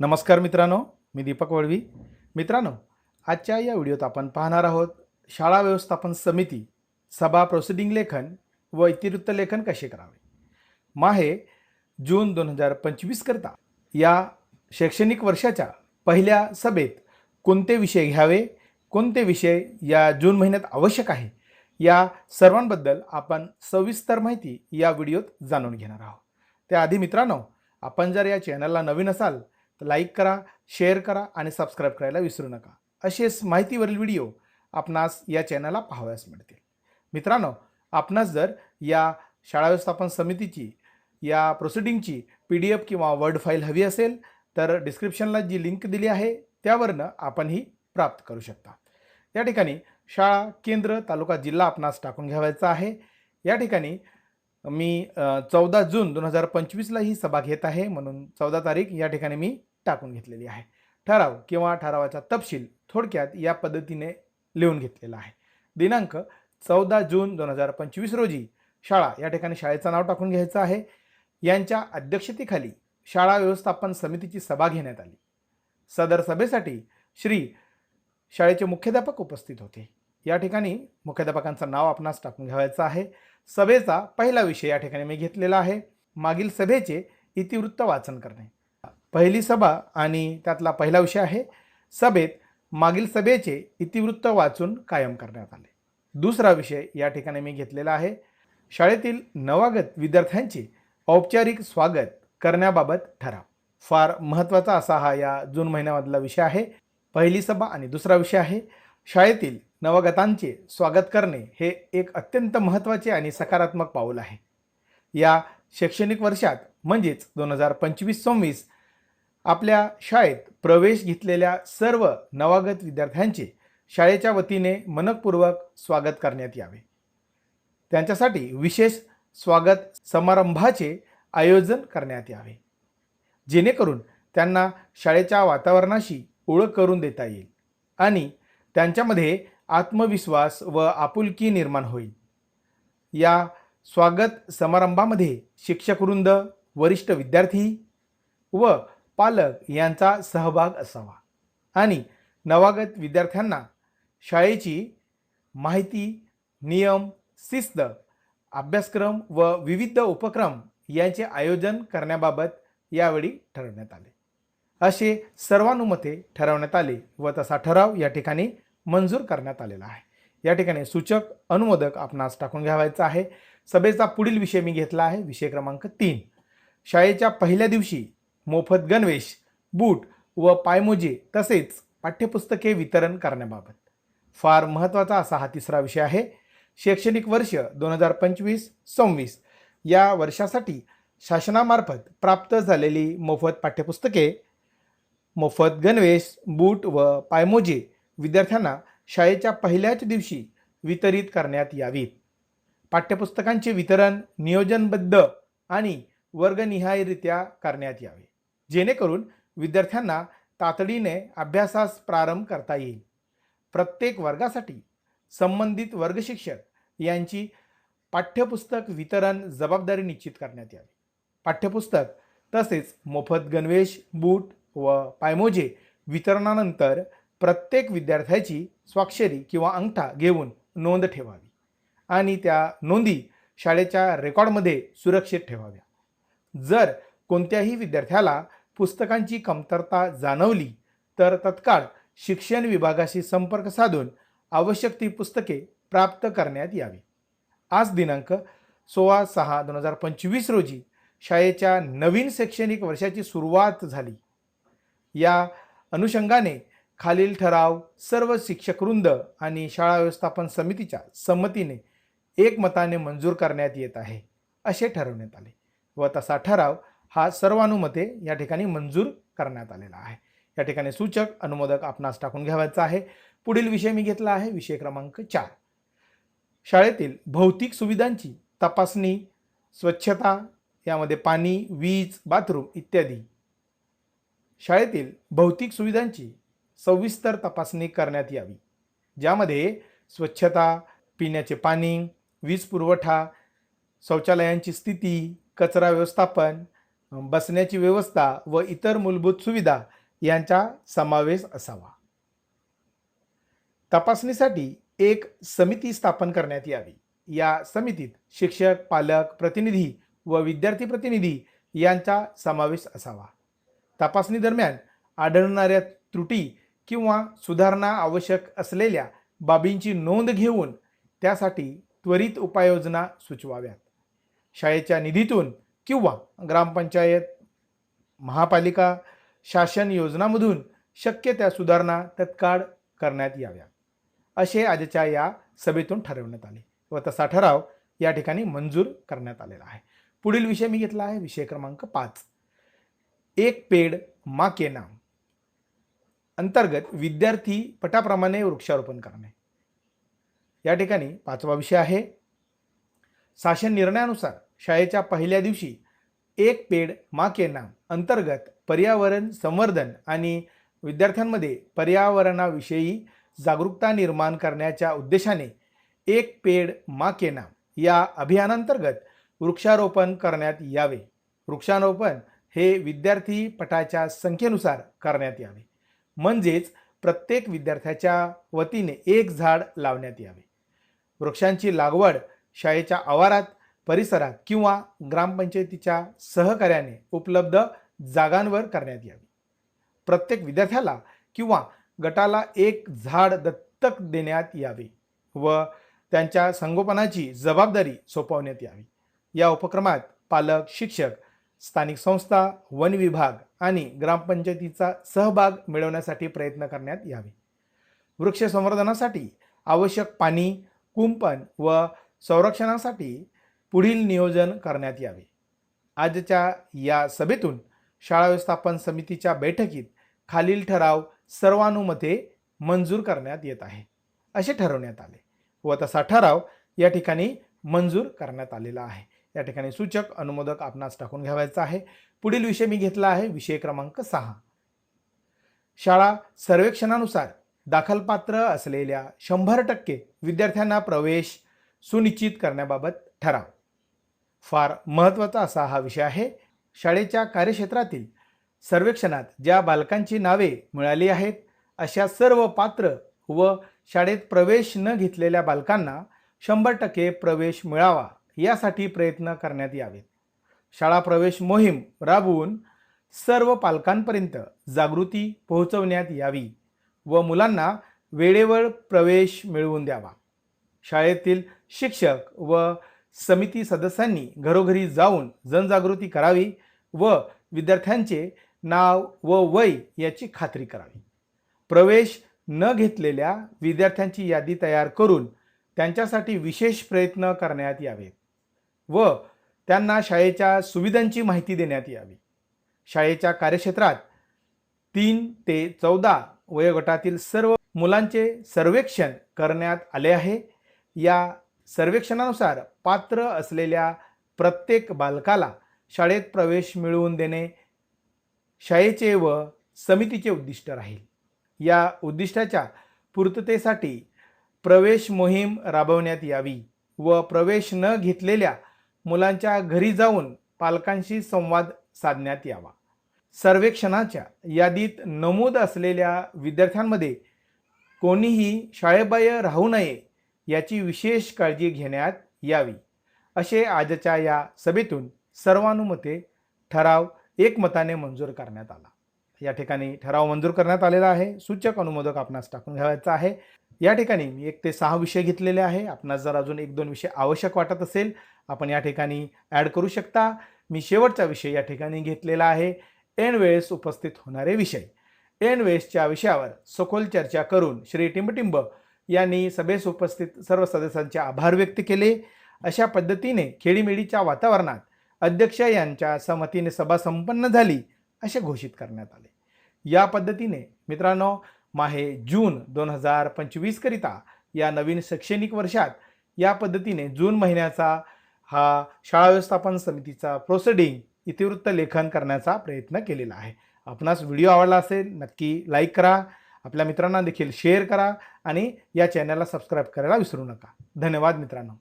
नमस्कार मित्रांनो मी दीपक वळवी. मित्रांनो आजच्या या व्हिडिओत आपण पाहणार आहोत शाळा व्यवस्थापन समिती सभा प्रोसिडिंग लेखन व इतिवृत्त लेखन कसे करावे? माहे जून दोन हजार पंचवीस करता या शैक्षणिक वर्षाच्या पहिल्या सभेत कोणते विषय घ्यावे कोणते विषय या जून महिन्यात आवश्यक आहे या सर्वांबद्दल आपण सविस्तर माहिती या व्हिडिओत जाणून घेणार आहोत. त्याआधी मित्रांनो आपण जर या चॅनलला नवीन असाल तर लाईक करा शेअर करा आणि सबस्क्राईब करायला विसरू नका. असेच माहितीवरील व्हिडिओ आपणास या चॅनलला पाहावयास मिळतील. मित्रांनो आपणास जर या शाळा व्यवस्थापन समितीची या प्रोसिडिंगची पी डी एफ किंवा वर्ड फाईल हवी असेल तर डिस्क्रिप्शनला जी लिंक दिली आहे त्यावरनं आपण ही प्राप्त करू शकता. या ठिकाणी शाळा केंद्र तालुका जिल्हा आपणास टाकून घ्यावायचा आहे. या ठिकाणी मी चौदा जून दोन हजार पंचवीसला ही सभा घेत आहे म्हणून चौदा तारीख या ठिकाणी मी टाकून घेतलेली आहे. ठराव किंवा ठरावाचा तपशील थोडक्यात या पद्धतीने लिहून घेतलेला आहे. दिनांक चौदा जून दोन हजार पंचवीस रोजी शाळा या ठिकाणी शाळेचं नाव टाकून घ्यायचं आहे. यांच्या अध्यक्षतेखाली शाळा व्यवस्थापन समितीची सभा घेण्यात आली. सदर सभेसाठी श्री शाळेचे मुख्याध्यापक उपस्थित होते. या ठिकाणी मुख्याध्यापकांचं नाव आपणास टाकून घ्यावायचं आहे. सभेचा पहिला विषय या ठिकाणी मी घेतलेला आहे. मागील सभेचे इतिवृत्त वाचन करणे. पहिली सभा आणि त्यातला पहिला विषय आहे सभेत मागील सभेचे इतिवृत्त वाचून कायम करण्यात आले. दुसरा विषय या ठिकाणी मी घेतलेला आहे. शाळेतील नवागत विद्यार्थ्यांचे औपचारिक स्वागत करण्याबाबत ठराव. फार महत्त्वाचा असा हा या जून महिन्यामधला विषय आहे. पहिली सभा आणि दुसरा विषय आहे शाळेतील नवगतांचे स्वागत करणे हे एक अत्यंत महत्त्वाचे आणि सकारात्मक पाऊल आहे. या शैक्षणिक वर्षात म्हणजेच दोन हजार पंचवीस सव्वीस आपल्या शाळेत प्रवेश घेतलेल्या सर्व नवागत विद्यार्थ्यांचे शाळेच्या वतीने मनपूर्वक स्वागत करण्यात यावे. त्यांच्यासाठी विशेष स्वागत समारंभाचे आयोजन करण्यात यावे. जेणेकरून त्यांना शाळेच्या वातावरणाशी ओळख करून देता येईल आणि त्यांच्यामध्ये आत्मविश्वास व आपुलकी निर्माण होईल. या स्वागत समारंभामध्ये शिक्षकवृंद वरिष्ठ विद्यार्थी व पालक यांचा सहभाग असावा. आणि नवागत विद्यार्थ्यांना शाळेची माहिती नियम शिस्त अभ्यासक्रम व विविध उपक्रम यांचे आयोजन करण्याबाबत यावेळी ठरवण्यात आले. असे सर्वानुमते ठरवण्यात आले व तसा ठराव या ठिकाणी मंजूर करण्यात आलेला आहे. या ठिकाणी सूचक अनुमोदक आपणास टाकून घ्यावायचा आहे. सभेचा पुढील विषय मी घेतला आहे. विषय क्रमांक तीन. शाळेच्या पहिल्या दिवशी मोफत गणवेश बूट व पायमोजे तसेच पाठ्यपुस्तके वितरण करण्याबाबत. फार महत्त्वाचा असा हा तिसरा विषय आहे. शैक्षणिक वर्ष दोन हजार पंचवीस सव्वीस या वर्षासाठी शासनामार्फत प्राप्त झालेली मोफत पाठ्यपुस्तके मोफत गणवेश बूट व पायमोजे विद्यार्थ्यांना शाळेच्या पहिल्याच दिवशी वितरित करण्यात यावीत पाठ्यपुस्तकांचे वितरण नियोजनबद्ध आणि वर्गनिहायरित्या करण्यात यावे. जेणेकरून विद्यार्थ्यांना तातडीने अभ्यासास प्रारंभ करता येईल. प्रत्येक वर्गासाठी संबंधित वर्गशिक्षक यांची पाठ्यपुस्तक वितरण जबाबदारी निश्चित करण्यात यावी. पाठ्यपुस्तक तसेच मोफत गणवेश बूट व पायमोजे वितरणानंतर प्रत्येक विद्यार्थ्याची स्वाक्षरी किंवा अंगठा घेऊन नोंद ठेवावी आणि त्या नोंदी शाळेच्या रेकॉर्डमध्ये सुरक्षित ठेवाव्या. जर कोणत्याही विद्यार्थ्याला पुस्तकांची कमतरता जाणवली तर तत्काळ शिक्षण विभागाशी संपर्क साधून आवश्यक ती पुस्तके प्राप्त करण्यात यावी. आज दिनांक सोळा सहा दोन हजार पंचवीस रोजी शाळेच्या नवीन शैक्षणिक वर्षाची सुरुवात झाली. या अनुषंगाने खालील ठराव सर्व शिक्षकवृंद आणि शाळा व्यवस्थापन समितीच्या संमतीने एकमताने मंजूर करण्यात येत आहे असे ठरवण्यात आले व तसा ठराव हा सर्वानुमते या ठिकाणी मंजूर करण्यात आलेला आहे. या ठिकाणी सूचक अनुमोदक आपणास टाकून घ्यावायचा आहे. पुढील विषय मी घेतला आहे विषय क्रमांक चार. शाळेतील भौतिक सुविधांची तपासणी स्वच्छता यामध्ये पाणी वीज बाथरूम इत्यादी. शाळेतील भौतिक सुविधांची सविस्तर तपासणी करण्यात यावी. ज्यामध्ये स्वच्छता पिण्याचे पाणी वीज पुरवठा शौचालयांची स्थिती कचरा व्यवस्थापन बसण्याची व्यवस्था व इतर मूलभूत सुविधा यांचा समावेश असावा. तपासणीसाठी एक समिती स्थापन करण्यात यावी. या समितीत शिक्षक पालक प्रतिनिधी व विद्यार्थी प्रतिनिधी यांचा समावेश असावा. तपासणी दरम्यान आढळणाऱ्या त्रुटी किंवा सुधारणा आवश्यक असलेल्या बाबींची नोंद घेऊन त्यासाठी त्वरित उपाययोजना सुचवाव्यात. शाळेच्या निधीतून किंवा ग्रामपंचायत महापालिका शासन योजनामधून शक्य त्या सुधारणा तत्काळ करण्यात याव्या. असे आजच्या या सभेतून ठरवण्यात आले व तसा ठराव या ठिकाणी मंजूर करण्यात आलेला आहे. पुढील विषय मी घेतला आहे. विषय क्रमांक पाच. एक पेड मा के नाम. अंतर्गत विद्यार्थी पटाप्रमाणे वृक्षारोपण करणे. या ठिकाणी पाचवा विषय आहे. शासन निर्णयानुसार शाळेच्या पहिल्या दिवशी एक पेड मा के नाम अंतर्गत पर्यावरण संवर्धन आणि विद्यार्थ्यांमध्ये पर्यावरणाविषयी जागरूकता निर्माण करण्याच्या उद्देशाने एक पेड मा के नाम या अभियानांतर्गत वृक्षारोपण करण्यात यावे. वृक्षारोपण हे विद्यार्थी पटाच्या संख्येनुसार करण्यात यावे. म्हणजेच प्रत्येक विद्यार्थ्याच्या वतीने एक झाड लावण्यात यावे. वृक्षांची लागवड शाळेच्या आवारात परिसरात किंवा ग्रामपंचायतीच्या सहकार्याने उपलब्ध जागांवर करण्यात यावी. प्रत्येक विद्यार्थ्याला किंवा गटाला एक झाड दत्तक देण्यात यावे व त्यांच्या संगोपनाची जबाबदारी सोपवण्यात यावी. या उपक्रमात पालक शिक्षक स्थानिक संस्था वन विभाग आणि ग्रामपंचायतीचा सहभाग मिळवण्यासाठी प्रयत्न करण्यात यावे. वृक्ष संवर्धनासाठी आवश्यक पाणी कुंपण व संरक्षणासाठी पुढील नियोजन करण्यात यावे. आजच्या या सभेतून शाळा व्यवस्थापन समितीच्या बैठकीत खालील ठराव सर्वानुमते मंजूर करण्यात येत आहे असे ठरवण्यात आले व तसा ठराव या ठिकाणी मंजूर करण्यात आलेला आहे. या ठिकाणी सूचक अनुमोदक आपणास टाकून घ्यावायचा आहे. पुढील विषय मी घेतला आहे विषय क्रमांक सहा. शाळा सर्वेक्षणानुसार दाखलपात्र असलेल्या शंभर टक्के विद्यार्थ्यांना प्रवेश सुनिश्चित करण्याबाबत ठराव. फार महत्त्वाचा असा हा विषय आहे. शाळेच्या कार्यक्षेत्रातील सर्वेक्षणात ज्या बालकांची नावे मिळाली आहेत अशा सर्व पात्र व शाळेत प्रवेश न घेतलेल्या बालकांना शंभर टक्के प्रवेश मिळावा यासाठी प्रयत्न करण्यात यावेत. शाळा प्रवेश मोहीम राबवून सर्व पालकांपर्यंत जागृती पोहोचवण्यात यावी व मुलांना वेळेवर प्रवेश मिळवून द्यावा. शाळेतील शिक्षक व समिती सदस्यांनी घरोघरी जाऊन जनजागृती करावी व विद्यार्थ्यांचे नाव व वय याची खात्री करावी. प्रवेश न घेतलेल्या विद्यार्थ्यांची यादी तयार करून त्यांच्यासाठी विशेष प्रयत्न करण्यात यावेत व त्यांना शाळेच्या सुविधांची माहिती देण्यात यावी. शाळेच्या कार्यक्षेत्रात तीन ते चौदा वयोगटातील सर्व मुलांचे सर्वेक्षण करण्यात आले आहे. या सर्वेक्षणानुसार पात्र असलेल्या प्रत्येक बालकाला शाळेत प्रवेश मिळवून देणे शाळेचे व समितीचे उद्दिष्ट राहील. या उद्दिष्टाच्या पूर्ततेसाठी प्रवेश मोहीम राबवण्यात यावी व प्रवेश न घेतलेल्या मुलांच्या घरी जाऊन पालकांशी संवाद साधण्यात यावा. सर्वेक्षणाच्या यादीत नमूद असलेल्या विद्यार्थ्यांमध्ये कोणीही शाळेबाह्य राहू नये याची विशेष काळजी घेण्यात यावी. असे आजच्या या सभेतून सर्वानुमते ठराव एकमताने मंजूर करण्यात आला. या ठिकाणी ठराव मंजूर करण्यात आलेला आहे. सूचक अनुमोदक आपणास टाकून घ्यावायचा आहे. या ठिकाणी मी एक ते सहा विषय घेतलेले आहे. आपणास जर अजून एक दोन विषय आवश्यक वाटत असेल आपण या ठिकाणी ॲड करू शकता. मी शेवटचा विषय या ठिकाणी घेतलेला आहे. एन वेळेस उपस्थित होणारे विषय. एन वेळेसच्या विषयावर सखोल चर्चा करून श्री टिंबटिंब यांनी सभेस उपस्थित सर्व सदस्यांचे आभार व्यक्त केले. अशा पद्धतीने खेळीमेळीच्या वातावरणात अध्यक्ष यांच्या सहमतीने सभा संपन्न झाली असे घोषित करण्यात आले. या पद्धतीने मित्रांनो माहे जून दोन हजार पंचवीसकरिता या नवीन शैक्षणिक वर्षात या पद्धतीने जून महिन्याचा हा शाळा व्यवस्थापन समितीचा प्रोसिडिंग इतिवृत्त लेखन करण्याचा प्रयत्न केलेला आहे. आपणास व्हिडिओ आवडला असेल नक्की लाईक करा. आपल्या मित्रांना देखील शेअर करा आणि या चॅनलला सबस्क्राईब करायला विसरू नका. धन्यवाद मित्रांनो.